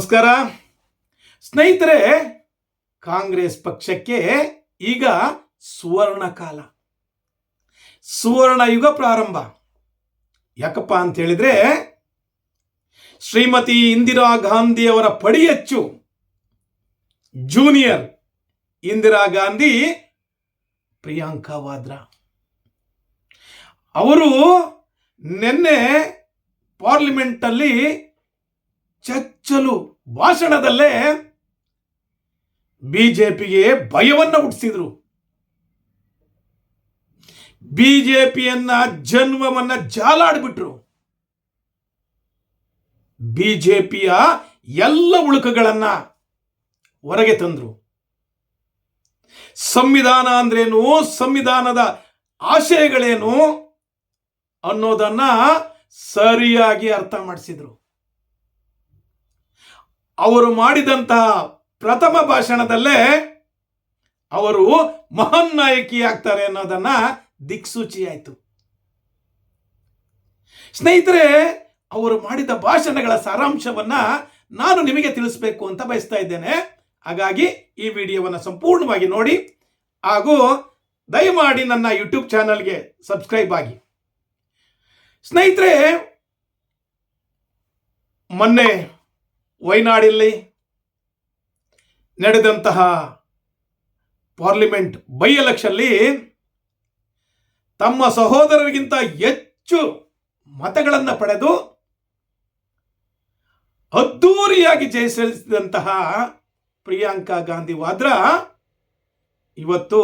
ನಮಸ್ಕಾರ. ಸ್ನೇಹಿತರೆ, ಕಾಂಗ್ರೆಸ್ ಪಕ್ಷಕ್ಕೆ ಈಗ ಸುವರ್ಣ ಕಾಲ ಸುವರ್ಣ ಯುಗ ಪ್ರಾರಂಭ. ಯಾಕಪ್ಪ ಅಂತ ಹೇಳಿದ್ರೆ, ಶ್ರೀಮತಿ ಇಂದಿರಾ ಗಾಂಧಿ ಅವರ ಪಡಿಯಚ್ಚು ಜೂನಿಯರ್ ಇಂದಿರಾ ಗಾಂಧಿ ಪ್ರಿಯಾಂಕಾ ವಾದ್ರಾ. ಅವರು ನಿನ್ನೆ ಪಾರ್ಲಿಮೆಂಟಲ್ಲಿ ಚಚ್ಚಲು ಭಾಷಣದಲ್ಲೇ ಬಿಜೆಪಿಗೆ ಭಯವನ್ನು ಹುಟ್ಟಿಸಿದ್ರು. ಬಿಜೆಪಿಯನ್ನ ಜನ್ಮವನ್ನ ಜಾಲಾಡ್ಬಿಟ್ರು. ಬಿಜೆಪಿಯ ಎಲ್ಲ ಉಳುಕುಗಳನ್ನ ಹೊರಗೆ ತಂದ್ರು. ಸಂವಿಧಾನ ಅಂದ್ರೇನು, ಸಂವಿಧಾನದ ಆಶಯಗಳೇನು ಅನ್ನೋದನ್ನ ಸರಿಯಾಗಿ ಅರ್ಥ ಮಾಡಿಸಿದ್ರು. ಅವರು ಮಾಡಿದಂತಹ ಪ್ರಥಮ ಭಾಷಣದಲ್ಲೇ ಅವರು ಮಹಾನ್ ನಾಯಕಿ ಆಗ್ತಾರೆ ಅನ್ನೋದನ್ನ ದಿಕ್ಸೂಚಿ ಆಯಿತು. ಸ್ನೇಹಿತರೆ, ಅವರು ಮಾಡಿದ ಭಾಷಣಗಳ ಸಾರಾಂಶವನ್ನ ನಾನು ನಿಮಗೆ ತಿಳಿಸ್ಬೇಕು ಅಂತ ಬಯಸ್ತಾ ಇದ್ದೇನೆ. ಹಾಗಾಗಿ ಈ ವಿಡಿಯೋವನ್ನು ಸಂಪೂರ್ಣವಾಗಿ ನೋಡಿ ಹಾಗೂ ದಯಮಾಡಿ ನನ್ನ ಯೂಟ್ಯೂಬ್ ಚಾನಲ್ಗೆ ಸಬ್ಸ್ಕ್ರೈಬ್ ಆಗಿ. ಸ್ನೇಹಿತರೆ, ಮೊನ್ನೆ ವಯನಾಡಿಲ್ಲಿ ನಡೆದಂತಹ ಪಾರ್ಲಿಮೆಂಟ್ ಬೈ ಎಲೆಕ್ಷನ್ಲಿ ತಮ್ಮ ಸಹೋದರರಿಗಿಂತ ಹೆಚ್ಚು ಮತಗಳನ್ನು ಪಡೆದು ಅದ್ದೂರಿಯಾಗಿ ಜಯಿಸಿದಂತಹ ಪ್ರಿಯಾಂಕಾ ಗಾಂಧಿ ವಾದ್ರಾ ಇವತ್ತು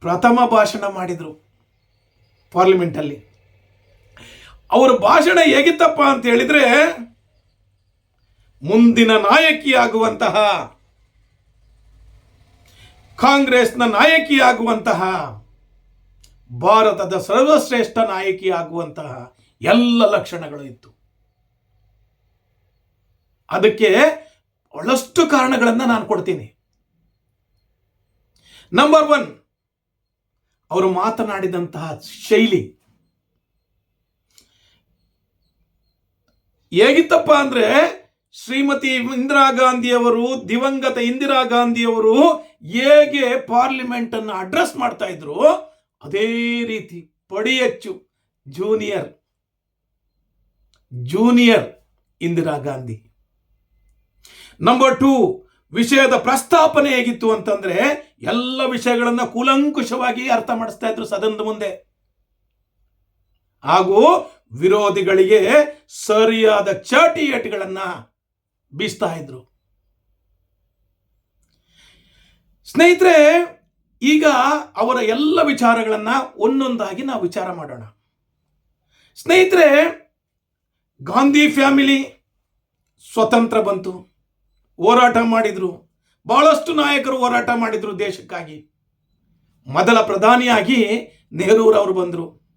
ಪ್ರಥಮ ಭಾಷಣ ಮಾಡಿದರು ಪಾರ್ಲಿಮೆಂಟಲ್ಲಿ. ಅವರ ಭಾಷಣ ಹೇಗಿತ್ತಪ್ಪ ಅಂತ ಹೇಳಿದ್ರೆ ಮುಂದಿನ ನಾಯಕಿಯಾಗುವಂತಹ, ಕಾಂಗ್ರೆಸ್ನ ನಾಯಕಿಯಾಗುವಂತಹ, ಭಾರತದ ಸರ್ವಶ್ರೇಷ್ಠ ನಾಯಕಿಯಾಗುವಂತಹ ಎಲ್ಲ ಲಕ್ಷಣಗಳು ಇತ್ತು. ಅದಕ್ಕೆ ಬಹಳಷ್ಟು ಕಾರಣಗಳನ್ನು ನಾನು ಕೊಡ್ತೀನಿ. ನಂಬರ್ ಒನ್ ಅವರು ಮಾತನಾಡಿದಂತಹ ಶೈಲಿ. ಹೇಗಿತ್ತಪ್ಪ ಅಂದ್ರೆ ಶ್ರೀಮತಿ ಇಂದಿರಾ ಗಾಂಧಿಯವರು, ದಿವಂಗತ ಇಂದಿರಾ ಗಾಂಧಿಯವರು ಹೇಗೆ ಪಾರ್ಲಿಮೆಂಟ್ ಅನ್ನು ಅಡ್ರೆಸ್ ಮಾಡ್ತಾ ಇದ್ರು? ಅದೇ ರೀತಿ ಪಡಿಯಚ್ಚು junior junior Indira Gandhi. Number two ವಿಷಯದ ಪ್ರಸ್ತಾಪನೆ ಹೇಗಿತ್ತು ಅಂತಂದ್ರೆ ಎಲ್ಲ ವಿಷಯಗಳನ್ನು ಕೂಲಂಕುಷವಾಗಿ ಅರ್ಥ ಮಾಡಿಸ್ತಾ ಇದ್ರು ಸದನದ ಮುಂದೆ. ಹಾಗೂ ವಿರೋಧಿಗಳಿಗೆ ಸರಿಯಾದ ಚಾಟಿ ಏಟುಗಳನ್ನ ಬೀಸ್ತಾ ಇದ್ರು. ಸ್ನೇಹಿತರೆ, ಈಗ ಅವರ ಎಲ್ಲ ವಿಚಾರಗಳನ್ನು ಒಂದೊಂದಾಗಿ ನಾವು ವಿಚಾರ ಮಾಡೋಣ. ಸ್ನೇಹಿತರೆ, ಗಾಂಧಿ ಫ್ಯಾಮಿಲಿ ಸ್ವತಂತ್ರ ಬಂತು. ಹೋರಾಟ ಮಾಡಿದ್ರು. ಬಹಳಷ್ಟು ನಾಯಕರು ಹೋರಾಟ ಮಾಡಿದ್ರು ದೇಶಕ್ಕಾಗಿ. ಮೊದಲ ಪ್ರಧಾನಿಯಾಗಿ ನೆಹರೂರವರು ಬಂದರು.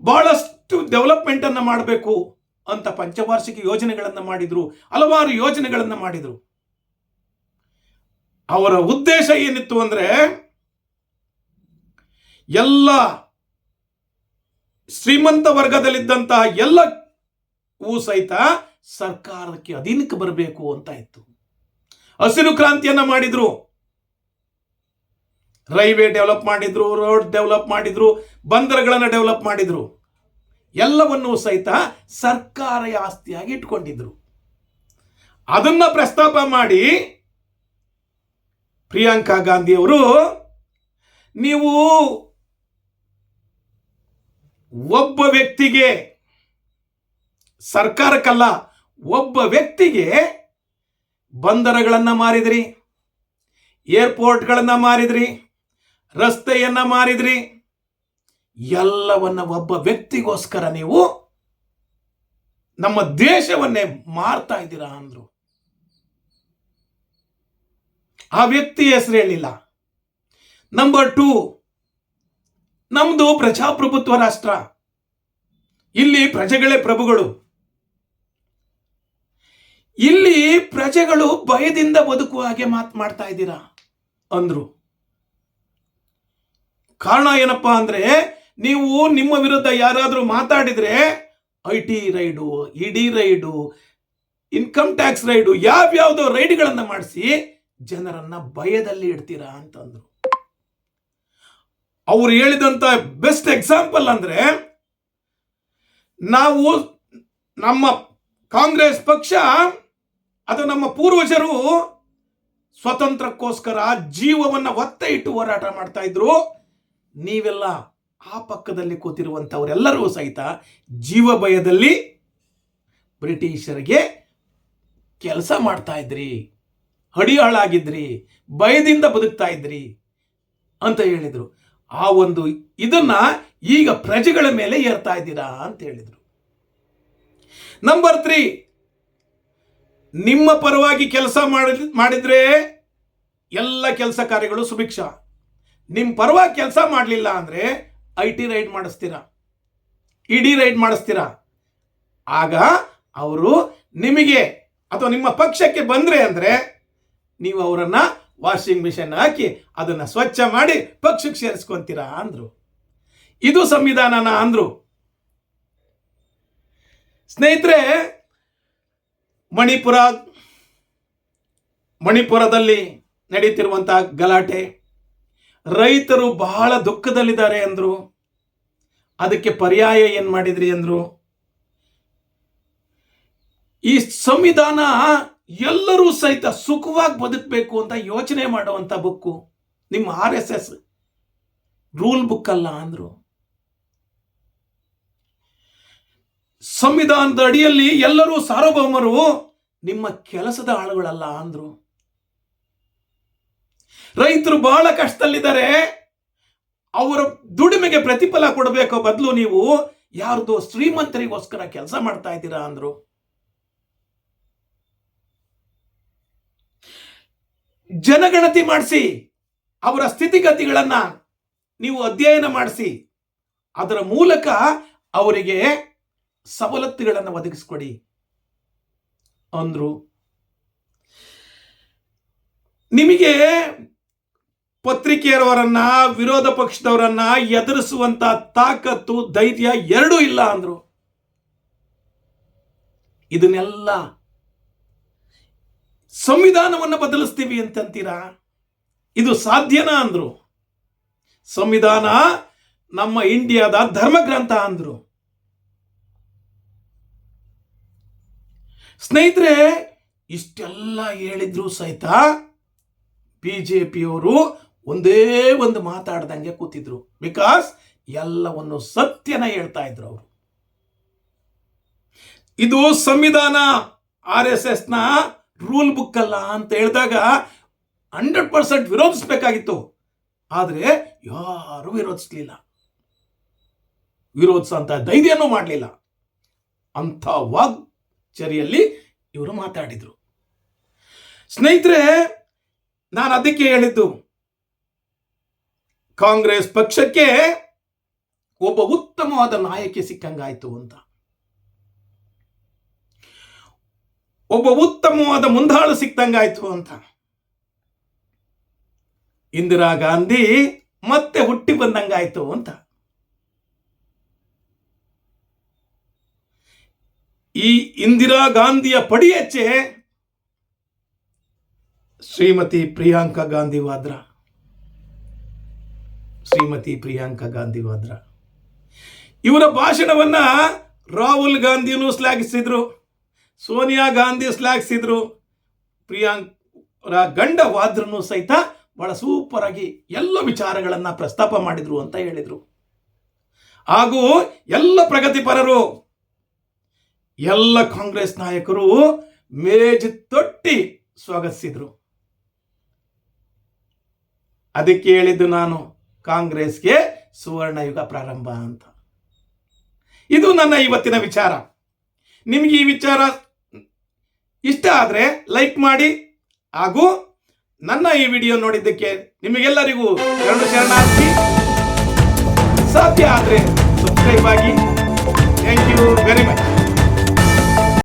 ಬಹಳಷ್ಟು ಡೆವಲಪ್ಮೆಂಟನ್ನು ಮಾಡಬೇಕು. ಅಂತ ಪಂಚವಾರ್ಷಿಕ ಯೋಜನೆಗಳನ್ನು ಮಾಡಿದ್ರು, ಹಲವಾರು ಯೋಜನೆಗಳನ್ನು ಮಾಡಿದ್ರು. ಅವರ ಉದ್ದೇಶ ಏನಿತ್ತು ಅಂದರೆ, ಎಲ್ಲ ಶ್ರೀಮಂತ ವರ್ಗದಲ್ಲಿದ್ದಂತಹ ಎಲ್ಲವೂ ಸಹಿತ ಸರ್ಕಾರಕ್ಕೆ ಅಧೀನಕ್ಕೆ ಬರಬೇಕು ಅಂತ ಇತ್ತು. ಹಸಿರು ಕ್ರಾಂತಿಯನ್ನ ಮಾಡಿದ್ರು. ರೈಲ್ವೆ ಡೆವಲಪ್ ಮಾಡಿದ್ರು, ರೋಡ್ ಡೆವಲಪ್ ಮಾಡಿದ್ರು, ಬಂದರಗಳನ್ನು ಡೆವಲಪ್ ಮಾಡಿದ್ರು. ಎಲ್ಲವನ್ನೂ ಸಹಿತ ಸರ್ಕಾರ ಆಸ್ತಿಯಾಗಿ ಇಟ್ಕೊಂಡಿದ್ರು ಅದನ್ನ ಪ್ರಸ್ತಾಪ ಮಾಡಿ ಪ್ರಿಯಾಂಕಾ ಗಾಂಧಿ ಅವರು ನೀವು ಒಬ್ಬ ವ್ಯಕ್ತಿಗೆ, ಸರ್ಕಾರಕ್ಕಲ್ಲ, ಒಬ್ಬ ವ್ಯಕ್ತಿಗೆ ಬಂದರಗಳನ್ನು ಮಾರಿದ್ರಿ, ಏರ್ಪೋರ್ಟ್ಗಳನ್ನು ಮಾರಿದ್ರಿ, ರಸ್ತೆಯನ್ನು ಮಾರಿದ್ರಿ ಎಲ್ಲವನ್ನ ಒಬ್ಬ ವ್ಯಕ್ತಿಗೋಸ್ಕರ ನೀವು ನಮ್ಮ ದೇಶವನ್ನೇ ಮಾರ್ತಾ ಇದ್ದೀರಾ ಅಂದ್ರು. ಆ ವ್ಯಕ್ತಿ ಹೆಸರು ಹೇಳಿಲ್ಲ. ನಂಬರ್ ಟೂ ನಮ್ದು ಪ್ರಜಾಪ್ರಭುತ್ವ ರಾಷ್ಟ್ರ. ಇಲ್ಲಿ ಪ್ರಜೆಗಳೇ ಪ್ರಭುಗಳು. ಇಲ್ಲಿ ಪ್ರಜೆಗಳು ಭಯದಿಂದ ಬದುಕುವ ಹಾಗೆ ಮಾತು, ಮಾಡ್ತಾ ಇದ್ದೀರಾ ಅಂದ್ರು. ಕಾರಣ ಏನಪ್ಪಾ ಅಂದ್ರೆ ನೀವು ನಿಮ್ಮ ವಿರುದ್ಧ ಯಾರಾದರೂ ಮಾತಾಡಿದರೆ I T raid, ED raid, income tax raid ಯಾವ್ಯಾವುದೋ ರೈಡ್ಗಳನ್ನು ಮಾಡಿಸಿ ಜನರನ್ನ ಭಯದಲ್ಲಿ ಇಡ್ತೀರಾ ಅಂತಂದ್ರು. ಅವ್ರು ಹೇಳಿದಂತ ಬೆಸ್ಟ್ ಎಕ್ಸಾಂಪಲ್ ಅಂದ್ರೆ ನಾವು ನಮ್ಮ ಕಾಂಗ್ರೆಸ್ ಪಕ್ಷ, ಅದು ನಮ್ಮ ಪೂರ್ವಜರು ಸ್ವತಂತ್ರಕ್ಕೋಸ್ಕರ ಜೀವವನ್ನು ಒತ್ತೆ ಇಟ್ಟು ಹೋರಾಟ ಮಾಡ್ತಾ ಇದ್ರು. ನೀವೆಲ್ಲ ಆ ಪಕ್ಕದಲ್ಲಿ ಕೂತಿರುವಂಥವರೆಲ್ಲರೂ ಸಹಿತ ಜೀವ ಭಯದಲ್ಲಿ ಬ್ರಿಟಿಷರಿಗೆ ಕೆಲಸ ಮಾಡ್ತಾ ಇದ್ರಿ ಹಡಿಯಾಳಾಗಿದ್ರಿ ಭಯದಿಂದ ಬದುಕ್ತಾ ಇದ್ರಿ ಅಂತ ಹೇಳಿದರು. ಆ ಒಂದು ಇದನ್ನ ಈಗ ಪ್ರಜೆಗಳ ಮೇಲೆ ಏರ್ತಾ ಇದ್ದೀರಾ ಅಂತ ಹೇಳಿದರು. ನಂಬರ್ ತ್ರೀ ನಿಮ್ಮ ಪರವಾಗಿ ಕೆಲಸ ಮಾಡಿ, ಮಾಡಿದ್ರೆ ಎಲ್ಲ ಕೆಲಸ ಕಾರ್ಯಗಳು ಸುಭಿಕ್ಷ. ನಿಮ್ಮ ಪರವಾಗಿ ಕೆಲಸ ಮಾಡಲಿಲ್ಲ ಅಂದ್ರೆ ಐ ಟಿ ರೈಡ್ ಮಾಡಿಸ್ತೀರಾ? ಇಡಿ ರೈಡ್ ಮಾಡಿಸ್ತೀರಾ? ಆಗ ಅವರು ನಿಮಗೆ ಅಥವಾ ನಿಮ್ಮ ಪಕ್ಷಕ್ಕೆ ಬಂದರೆ ಅಂದರೆ ನೀವು ಅವರನ್ನ ವಾಷಿಂಗ್ ಮಿಷನ್ ಹಾಕಿ ಅದನ್ನು ಸ್ವಚ್ಛ ಮಾಡಿ ಪಕ್ಷಕ್ಕೆ ಸೇರಿಸ್ಕೊಂತೀರಾ ಅಂದರು. ಇದು ಸಂವಿಧಾನನ ಅಂದರು. ಸ್ನೇಹಿತರೆ, ಮಣಿಪುರ ಮಣಿಪುರದಲ್ಲಿ ನಡೀತಿರುವಂತಹ ಗಲಾಟೆ ರೈತರು ಬಹಳ ದುಃಖದಲ್ಲಿದ್ದಾರೆ ಅಂದರು. ಅದಕ್ಕೆ ಪರ್ಯಾಯ ಏನು ಮಾಡಿದ್ರಿ ಅಂದರು. ಈ ಸಂವಿಧಾನ ಎಲ್ಲರೂ ಸಹಿತ ಸುಖವಾಗಿ ಬದುಕಬೇಕು ಅಂತ ಯೋಚನೆ ಮಾಡುವಂಥ ಬುಕ್ಕು ನಿಮ್ಮ R S S rule book ಅಲ್ಲ ಅಂದರು. ಸಂವಿಧಾನದ ಅಡಿಯಲ್ಲಿ ಎಲ್ಲರೂ ಸಾರ್ವಭೌಮರು ನಿಮ್ಮ ಕೆಲಸದ ಆಳುಗಳಲ್ಲ ಅಂದ್ರು. ರೈತರು ಬಹಳ ಕಷ್ಟದಲ್ಲಿದ್ದಾರೆ. ಅವರ ದುಡಿಮೆಗೆ ಪ್ರತಿಫಲ ಕೊಡಬೇಕು ಬದಲು ನೀವು ಯಾರ್ದೋ ಶ್ರೀಮಂತರಿಗೋಸ್ಕರ ಕೆಲಸ ಮಾಡ್ತಾ ಇದ್ದೀರಾ ಅಂದ್ರು. ಜನಗಣತಿ ಮಾಡಿಸಿ, ಅವರ ಸ್ಥಿತಿಗತಿಗಳನ್ನ ನೀವು ಅಧ್ಯಯನ ಮಾಡಿಸಿ, ಅದರ ಮೂಲಕ ಅವರಿಗೆ ಸವಲತ್ತುಗಳನ್ನು ಒದಗಿಸ್ಕೊಡಿ ಅಂದ್ರು. ನಿಮಗೆ ಪತ್ರಿಕೆಯವರನ್ನ ವಿರೋಧ ಪಕ್ಷದವರನ್ನ ಎದುರಿಸುವಂತ ತಾಕತ್ತು, ಧೈರ್ಯ ಎರಡೂ ಇಲ್ಲ ಅಂದ್ರು. ಇದನ್ನೆಲ್ಲ ಸಂವಿಧಾನವನ್ನು ಬದಲಿಸ್ತೀವಿ ಅಂತಂತೀರಾ? ಇದು ಸಾಧ್ಯನಾ ಅಂದ್ರು. ಸಂವಿಧಾನ ನಮ್ಮ ಇಂಡಿಯಾದ ಧರ್ಮಗ್ರಂಥ ಅಂದ್ರು. ಸ್ನೇಹಿತರೆ, ಇಷ್ಟೆಲ್ಲ ಹೇಳಿದ್ರು ಸಹಿತ ಬಿಜೆಪಿಯವರು ಒಂದೇ ಒಂದು ಮಾತಾಡ್ದಂಗೆ ಕೂತಿದ್ರು. ಬಿಕಾಸ್ ಎಲ್ಲವನ್ನು ಸತ್ಯನ ಹೇಳ್ತಾ ಇದ್ರು ಅವರು. ಇದು ಸಂವಿಧಾನ, ಆರ್ ಎಸ್ ಎಸ್ನ ರೂಲ್ ಬುಕ್ ಅಲ್ಲ ಅಂತ ಹೇಳಿದಾಗ ಹಂಡ್ರೆಡ್ ಪರ್ಸೆಂಟ್ ವಿರೋಧಿಸ್ಬೇಕಾಗಿತ್ತು. ಆದರೆ ಯಾರು ವಿರೋಧಿಸ್ಲಿಲ್ಲ. ವಿರೋಧಿಸುವಂತ ಧೈರ್ಯನೂ ಮಾಡಲಿಲ್ಲ. ಅಂಥ ವಾಗ್ಚರಿಯಲ್ಲಿ ಇವರು ಮಾತಾಡಿದ್ರು. ಸ್ನೇಹಿತರೆ, ನಾನು ಅದಕ್ಕೆ ಹೇಳಿದ್ದು ಕಾಂಗ್ರೆಸ್ ಪಕ್ಷಕ್ಕೆ ಒಬ್ಬ ಉತ್ತಮವಾದ ನಾಯಕಿ ಸಿಕ್ಕಂಗಾಯ್ತು ಅಂತ. ಒಬ್ಬ ಉತ್ತಮವಾದ ಮುಂದಾಳು ಸಿಕ್ತಂಗಾಯ್ತು ಅಂತ. ಇಂದಿರಾ ಗಾಂಧಿ ಮತ್ತೆ ಹುಟ್ಟಿ ಬಂದಂಗಾಯ್ತು ಅಂತ. ಈ ಇಂದಿರಾ ಗಾಂಧಿಯ ಪಡಿಯಚ್ಚೆ ಶ್ರೀಮತಿ ಪ್ರಿಯಾಂಕಾ ಗಾಂಧಿ ವಾದ್ರಾ. ಶ್ರೀಮತಿ ಪ್ರಿಯಾಂಕಾ ಗಾಂಧಿ ವಾದ್ರ. ಇವರ ಭಾಷಣವನ್ನ ರಾಹುಲ್ ಗಾಂಧಿನೂ ಶ್ಲಾಘಿಸಿದ್ರು, ಸೋನಿಯಾ ಗಾಂಧಿ ಶ್ಲಾಘಿಸಿದ್ರು, ಪ್ರಿಯಾಂಕ್ ಗಂಡ ವಾದ್ರನು ಸಹಿತ ಬಹಳ ಸೂಪರ್ ಆಗಿ ಎಲ್ಲ ವಿಚಾರಗಳನ್ನು ಪ್ರಸ್ತಾಪ ಮಾಡಿದ್ರು ಅಂತ ಹೇಳಿದ್ರು. ಹಾಗೂ ಎಲ್ಲ ಪ್ರಗತಿಪರರು ಎಲ್ಲ ಕಾಂಗ್ರೆಸ್ ನಾಯಕರು ಮೇಜ್ ತೊಟ್ಟಿ ಸ್ವಾಗತಿಸಿದ್ರು. ಅದಕ್ಕೆ ಹೇಳಿದ್ದು ನಾನು ಕಾಂಗ್ರೆಸ್ಗೆ ಸುವರ್ಣ ಯುಗ ಪ್ರಾರಂಭ ಅಂತ. ಇದು ನನ್ನ ಇವತ್ತಿನ ವಿಚಾರ. ನಿಮಗೆ ಈ ವಿಚಾರ ಇಷ್ಟ ಆದರೆ ಲೈಕ್ ಮಾಡಿ ಹಾಗೂ ನನ್ನ ಈ ವಿಡಿಯೋ ನೋಡಿದ್ದಕ್ಕೆ ನಿಮಗೆಲ್ಲರಿಗೂ ಎರಡು ಶರಣಾರ್ಥಿ. ಸಾಧ್ಯ ಆದರೆ ಸಬ್ಸ್ಕ್ರೈಬ್ ಆಗಿ. Thank you very much.